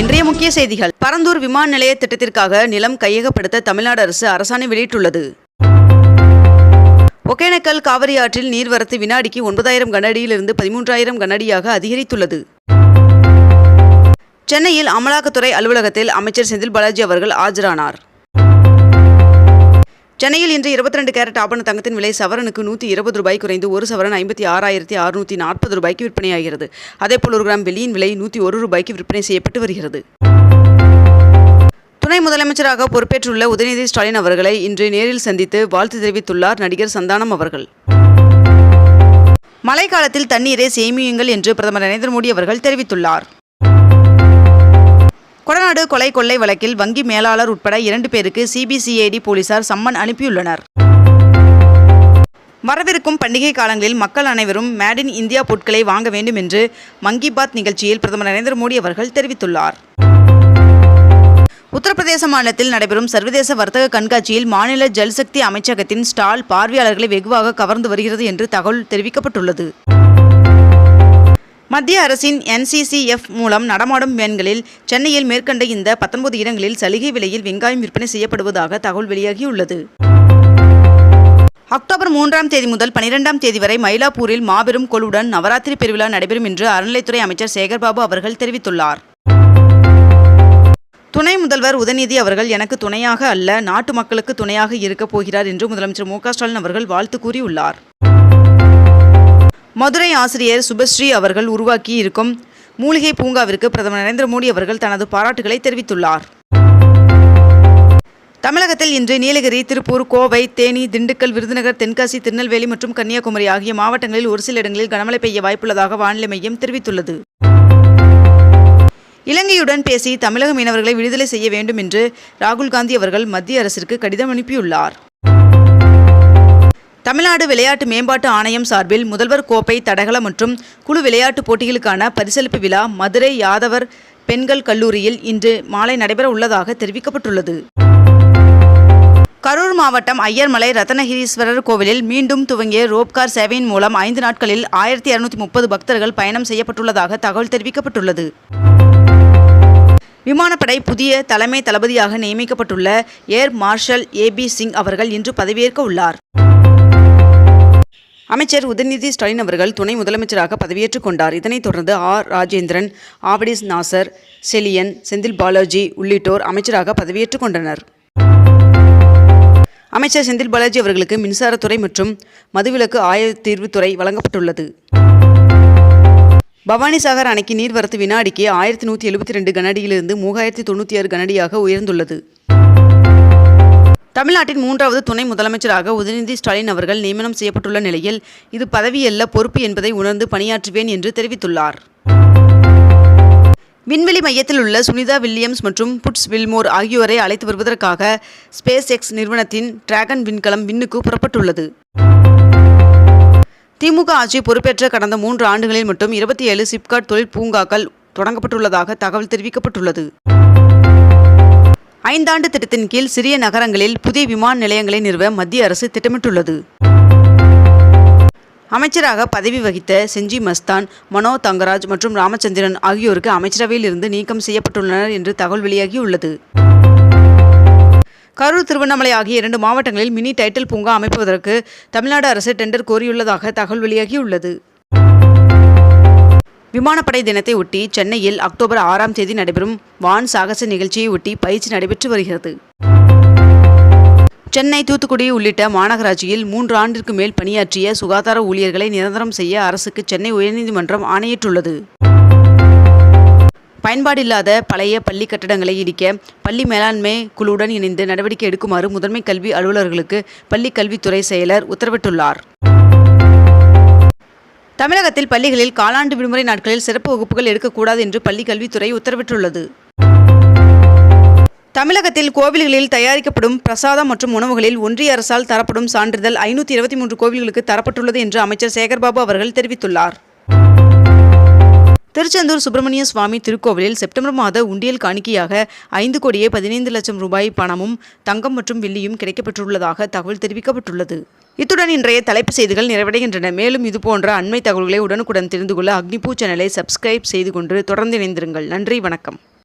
இன்றைய முக்கிய செய்திகள். பரந்தூர் விமான நிலைய திட்டத்திற்காக நிலம் கையகப்படுத்த தமிழ்நாடு அரசு அரசாணை வெளியிட்டுள்ளது. ஒகேனக்கல் காவிரி ஆற்றில் நீர்வரத்து வினாடிக்கு ஒன்பதாயிரம் கனஅடியிலிருந்து பதிமூன்றாயிரம் கனஅடியாக அதிகரித்துள்ளது. சென்னையில் அமலாக்கத்துறை அலுவலகத்தில் அமைச்சர் செந்தில் பாலாஜி அவர்கள் ஆஜரானார். சென்னையில் இன்று இருபத்தி ரெண்டு கேரட் ஆபண தங்கத்தின் விலை சவரனுக்கு நூற்றி இருபது ரூபாய் குறைந்து ஒரு சவரன் ஐம்பத்தி ஆறாயிரத்தி அறுநூற்றி நாற்பது ரூபாய்க்கு விற்பனையாகிறது. அதேபோல் ஒரு கிராம் வெள்ளியின் விலை நூற்றி ஒரு ரூபாய்க்கு விற்பனை செய்யப்பட்டு வருகிறது. துணை முதலமைச்சராக பொறுப்பேற்றுள்ள உதயநிதி ஸ்டாலின் அவர்களை இன்று நேரில் சந்தித்து வாழ்த்து தெரிவித்துள்ளார் நடிகர் சந்தானம் அவர்கள். மழைக்காலத்தில் தண்ணீரை சேமியுங்கள் என்று பிரதமர் நரேந்திர மோடி அவர்கள் தெரிவித்துள்ளார். கொடநாடு கொலை கொள்ளை வழக்கில் வங்கி மேலாளர் உட்பட இரண்டு பேருக்கு சிபிசிஐடி போலீசார் சம்மன் அனுப்பியுள்ளனர். வரவிருக்கும் பண்டிகை காலங்களில் மக்கள் அனைவரும் மேட் இன் இந்தியா பொருட்களை வாங்க வேண்டும் என்று மங்கி பாத் நிகழ்ச்சியில் பிரதமர் நரேந்திர மோடி அவர்கள் தெரிவித்துள்ளார். உத்தரப்பிரதேச மாநிலத்தில் நடைபெறும் சர்வதேச வர்த்தக கண்காட்சியில் மாநில ஜல்சக்தி அமைச்சகத்தின் ஸ்டால் பார்வையாளர்களை வெகுவாக கவர்ந்து வருகிறது என்று தகவல் தெரிவிக்கப்பட்டுள்ளது. மத்திய அரசின் என்சிசிஎஃப் மூலம் நடமாடும் வேன்களில் சென்னையில் மேற்கண்ட இந்த பத்தொன்பது இடங்களில் சலுகை விலையில் வெங்காயம் விற்பனை செய்யப்படுவதாக தகவல் வெளியாகியுள்ளது. அக்டோபர் மூன்றாம் தேதி முதல் பனிரெண்டாம் தேதி வரை மயிலாப்பூரில் மாபெரும் கொலுடன் நவராத்திரி பெருவிழா நடைபெறும் என்று அறநிலைத்துறை அமைச்சர் சேகர்பாபு அவர்கள் தெரிவித்துள்ளார். துணை முதல்வர் உதயநிதி அவர்கள் எனக்கு துணையாக அல்ல நாட்டு மக்களுக்கு துணையாக இருக்கப் போகிறார் என்று முதலமைச்சர் மு க ஸ்டாலின் அவர்கள் வாழ்த்து கூறியுள்ளார். மதுரை ஆசிரியர் சுபஸ்ரீ அவர்கள் உருவாக்கி இருக்கும் மூலிகை பூங்காவிற்கு பிரதமர் நரேந்திர மோடி அவர்கள் தனது பாராட்டுகளை தெரிவித்துள்ளார். தமிழகத்தில் இன்று நீலகிரி திருப்பூர் கோவை தேனி திண்டுக்கல் விருதுநகர் தென்காசி திருநெல்வேலி மற்றும் கன்னியாகுமரி ஆகிய மாவட்டங்களில் ஒரு சில இடங்களில் கனமழை பெய்ய வாய்ப்புள்ளதாக வானிலை மையம் தெரிவித்துள்ளது. இலங்கையுடன் பேசி தமிழக மீனவர்களை விடுதலை செய்ய வேண்டும் என்று ராகுல் காந்தி அவர்கள் மத்திய அரசிற்கு கடிதம் அனுப்பியுள்ளார். தமிழ்நாடு விளையாட்டு மேம்பாட்டு ஆணையம் சார்பில் முதல்வர் கோப்பை தடகள மற்றும் குழு விளையாட்டுப் போட்டிகளுக்கான பரிசளிப்பு விழா மதுரை யாதவர் பெண்கள் கல்லூரியில் இன்று மாலை நடைபெற உள்ளதாக தெரிவிக்கப்பட்டுள்ளது. கரூர் மாவட்டம் ஐயர்மலை ரத்னகிரீஸ்வரர் கோவிலில் மீண்டும் துவங்கிய ரோப்கார் சேவையின் மூலம் ஐந்து நாட்களில் ஆயிரத்தி இரநூத்தி முப்பது பக்தர்கள் பயணம் செய்யப்பட்டுள்ளதாக தகவல் தெரிவிக்கப்பட்டுள்ளது. விமானப்படை புதிய தலைமை தளபதியாக நியமிக்கப்பட்டுள்ள ஏர் மார்ஷல் ஏபி சிங் அவர்கள் இன்று பதவியேற்க உள்ளார். அமைச்சர் உதயநிதி ஸ்டாலின் அவர்கள் துணை முதலமைச்சராக பதவியேற்றுக் கொண்டார். இதனைத் தொடர்ந்து ஆர் ராஜேந்திரன் ஆவடிஸ் நாசர் செலியன் செந்தில் பாலாஜி உள்ளிட்டோர் அமைச்சராக பதவியேற்றுக் கொண்டனர். அமைச்சர் செந்தில் பாலாஜி அவர்களுக்கு மின்சாரத்துறை மற்றும் மதுவிலக்கு ஆயத்தீர்வுத்துறை வழங்கப்பட்டுள்ளது. பவானிசாகர் அணைக்கு நீர்வரத்து வினாடிக்கு ஆயிரத்தி நூற்றி எழுபத்தி ரெண்டு கனடியிலிருந்து மூவாயிரத்தி தொண்ணூற்றி ஆறு கனடியாக உயர்ந்துள்ளது. தமிழ்நாட்டின் மூன்றாவது துணை முதலமைச்சராக உதயநிதி ஸ்டாலின் அவர்கள் நியமனம் செய்யப்பட்டுள்ள நிலையில் இது பதவியல்ல பொறுப்பு என்பதை உணர்ந்து பணியாற்றுவேன் என்று தெரிவித்துள்ளார். விண்வெளி மையத்தில் உள்ள சுனிதா வில்லியம்ஸ் மற்றும் புட்ஸ் வில்மோர் ஆகியோரை அழைத்து வருவதற்காக ஸ்பேஸ் எக்ஸ் நிறுவனத்தின் டிராகன் விண்கலம் விண்ணுக்கு புறப்பட்டுள்ளது. திமுக ஆட்சி பொறுப்பேற்ற கடந்த மூன்று ஆண்டுகளில் மட்டும் இருபத்தி ஏழு சிப்காட் தொழில் பூங்காக்கள் தொடங்கப்பட்டுள்ளதாக தகவல் தெரிவிக்கப்பட்டுள்ளது. ஐந்தாண்டு திட்டத்தின் கீழ் சிறிய நகரங்களில் புதிய விமான நிலையங்களை நிறுவ மத்திய அரசு திட்டமிட்டுள்ளது. அமைச்சராக பதவி வகித்த செஞ்சி மஸ்தான் மனோ தங்கராஜ் மற்றும் ராமச்சந்திரன் ஆகியோருக்கு அமைச்சரவையில் இருந்து நீக்கம் செய்யப்பட்டுள்ளனர் என்று தகவல் வெளியாகியுள்ளது. கரூர் திருவண்ணாமலை ஆகிய இரண்டு மாவட்டங்களில் மினி டைட்டில் பூங்கா அமைப்பதற்கு தமிழ்நாடு அரசு டெண்டர் கோரியுள்ளதாக தகவல் வெளியாகியுள்ளது. விமானப்படை தினத்தை ஒட்டி சென்னையில் அக்டோபர் ஆறாம் தேதி நடைபெறும் வான் சாகச நிகழ்ச்சியை ஒட்டி பயிற்சி நடைபெற்று வருகிறது. சென்னை தூத்துக்குடி உள்ளிட்ட மாநகராட்சியில் மூன்று ஆண்டிற்கு மேல் பணியாற்றிய சுகாதார ஊழியர்களை நிரந்தரம் செய்ய அரசுக்கு சென்னை உயர்நீதிமன்றம் ஆணையிட்டுள்ளது. பயன்பாடில்லாத பழைய பள்ளி கட்டடங்களை இடிக்க பள்ளி மேலாண்மை குழுவுடன் இணைந்து நடவடிக்கை எடுக்குமாறு முதன்மை கல்வி அலுவலர்களுக்கு பள்ளி கல்வித்துறை செயலர் உத்தரவிட்டுள்ளார். தமிழகத்தில் பள்ளிகளில் காலாண்டு விடுமுறை நாட்களில் சிறப்பு வகுப்புகள் எடுக்கக்கூடாது என்று பள்ளி கல்வித்துறை உத்தரவிட்டுள்ளது. தமிழகத்தில் கோவில்களில் தயாரிக்கப்படும் பிரசாதம் மற்றும் உணவுகளில் ஒன்றிய அரசால் தரப்படும் சான்றிதழ் ஐநூற்றி இருபத்தி மூன்று கோவில்களுக்கு தரப்பட்டுள்ளது என்று அமைச்சர் சேகர்பாபு அவர்கள் தெரிவித்துள்ளார். திருச்செந்தூர் சுப்பிரமணிய சுவாமி திருக்கோவிலில் செப்டம்பர் மாத உண்டியல் காணிக்கையாக ஐந்து கோடியே பதினைந்து லட்சம் ரூபாய் பணமும் தங்கம் மற்றும் வெள்ளியும் கிடைக்கப்பெற்றுள்ளதாக தகவல் தெரிவிக்கப்பட்டுள்ளது. இத்துடன் இன்றைய தலைப்பு செய்திகள் நிறைவடைகின்றன. மேலும் இதுபோன்ற அண்மை தகவல்களை உடனுக்குடன் தெரிந்து கொள்ள அக்னிபூ சேனலை சப்ஸ்கிரைப் செய்து கொண்டு தொடர்ந்து இணைந்திருங்கள். நன்றி வணக்கம்.